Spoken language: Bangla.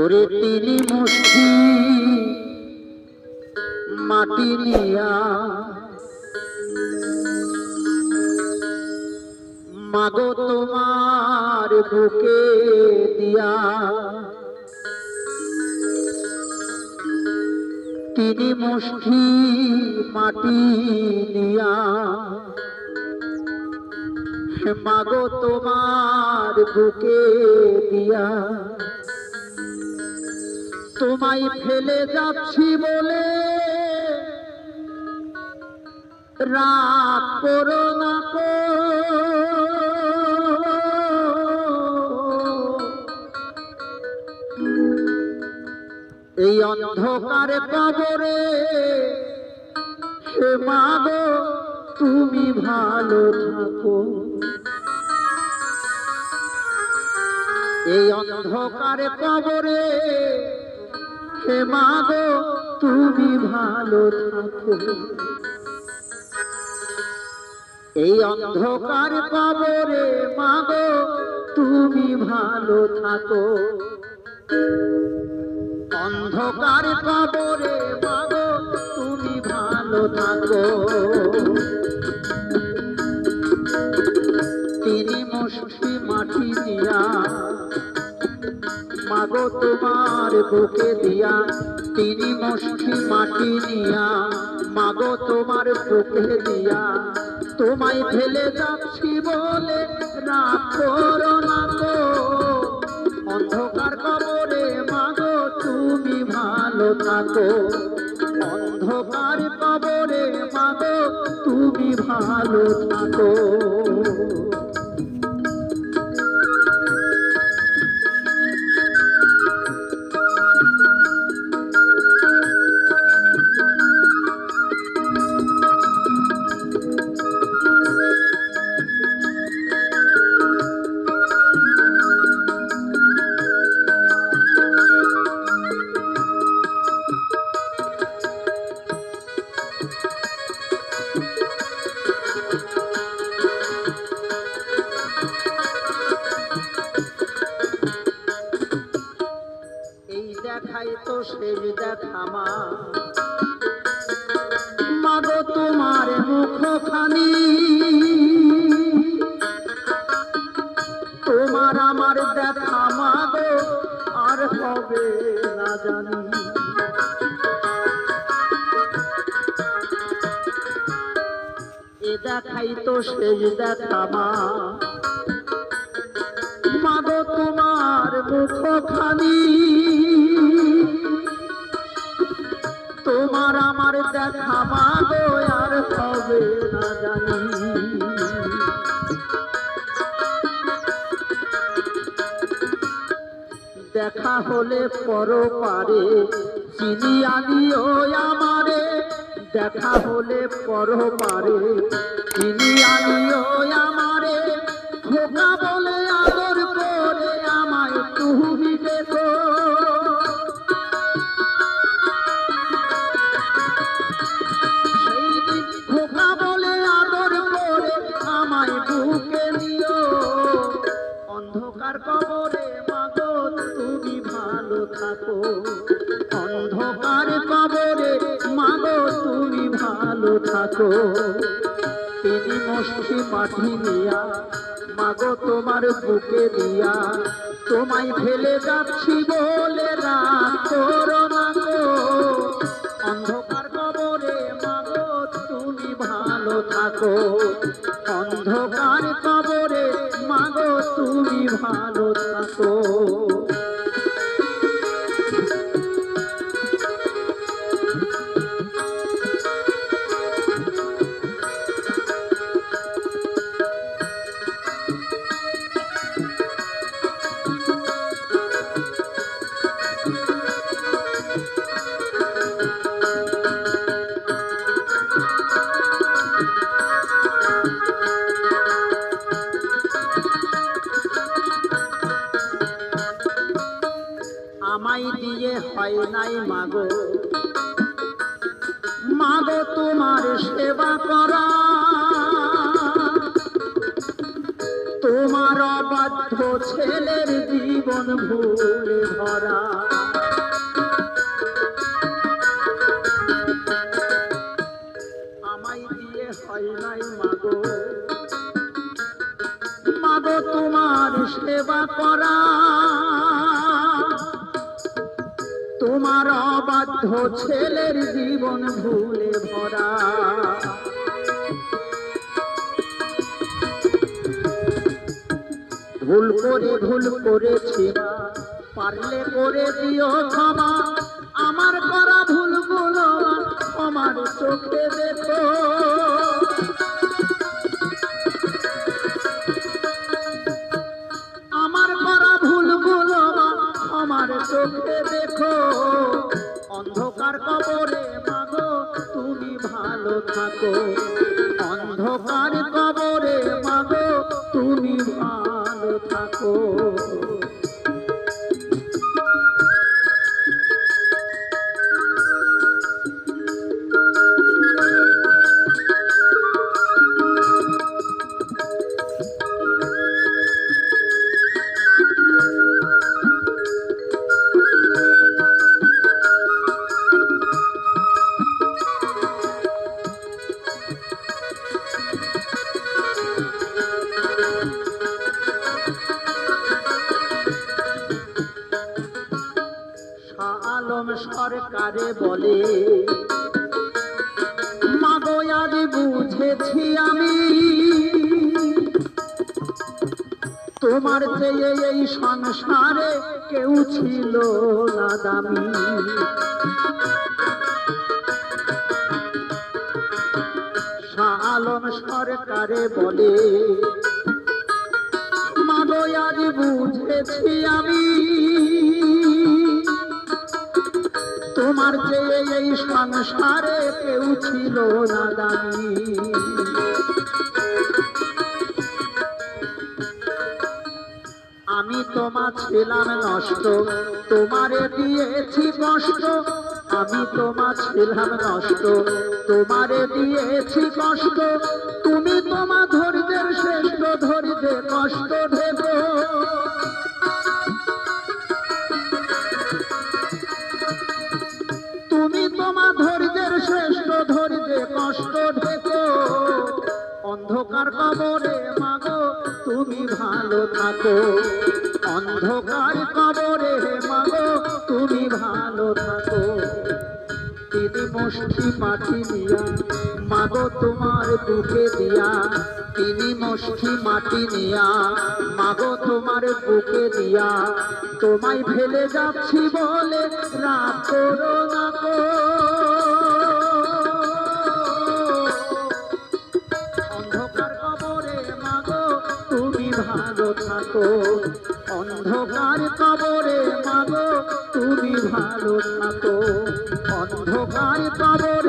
ওরে তিনি মুষ্টি মাটি নিয়া মাগো তোমার বুকে দিয়া। তিনি মুষ্টি মাটি নিয়া। মাগো তোমার বুকে দিয়া। তোমায় ফেলে যাচ্ছি বলে রাত করো না এই অন্ধকারে কবরে সে মাগো তুমি ভালো থাকো। এই অন্ধকারে কবরে হে মাগো তুমি ভালো থাকো। এই অন্ধকার কবরে মাগো তুমি ভালো থাকো। অন্ধকার কবরে মাগো তুমি ভালো থাকো। তিনি মুষ্টি মাটি দিয়া মাগো তোমার বুকে দিয়া, তিনি মুষ্টি মাটি নিয়া, মাগো তোমার বুকে দিয়া। তোমায় ফেলে যাচ্ছি বলে রাত করো না গো। অন্ধকার কবরে মাগো, তুমি ভালো থাকো। অন্ধকার কবরে মাগো, তুমি ভালো থাকো। মা মাগো, তোমার মুখখানি। তোমার আমার দেখা মাগো, আর হবে না জানি। দেখাই তো শেষ দেখা মা। মাগো, তোমার মুখখানি। তোমার আমার দেখা মাগো আর হবে না জানি। দেখা হলে পর পারে চিনি আনিও আমারে। দেখা হলে পর পারে চিনি আনিও আমারে। তিনি মস্তি মাটি দিয়া মাগো তোমার বুকে দিয়া, তোমায় ফেলে যাচ্ছি বলে রাত করো না অন্ধকার কবরে, মাগো, তুমি ভালো থাকো। অন্ধকার কবরে, মাগো, তুমি ভালো থাকো। আমায় দিয়ে হয় নাই মাগো। মাগো, তোমার সেবা করা। তোমার অবাধ্য ছেলের জীবন ভুলে ভরা। আমায় দিয়ে হয় নাই মাগো। মাগো, তোমার সেবা করা। তোমার অবাধ্য ছেলের জীবন ভুলে ভরা। ভুল করে ভুল করেছি পারলে করে দিও ক্ষমা। থাকো অন্ধকার সরকারে বলে, মাগো বুঝেছি আমি, তোমার চেয়ে এই সংসারে কেউ ছিল না দামি। আলম সরকারে বলে, মাগো বুঝেছি আমি তোমার চেয়ে এই সংসারে কেউ ছিল না দামি। আমি তোমার ছিলাম নষ্ট, তোমারে দিয়েছি কষ্ট। আমি তোমার ছিলাম নষ্ট, তোমারে দিয়েছি কষ্ট। তুমি তোমার ধৈর্যের শ্রেষ্ঠ ধৈর্যে কষ্ট দেবো। থাকো অন্ধকার কবরে মাগো, তুমি ভালো থাকো। তিনি মুষ্টি মাটি দিয়া মাগো তোমার বুকে দিয়া। তিনি মুষ্টি মাটি নিয়া, মাগো তোমার বুকে দিয়া। তোমায় ফেলে যাচ্ছি বলে রাগ করো না থাকো অন্ধকার কবরে মাগো তুমি ভালো থাকো। অন্ধকার কবরে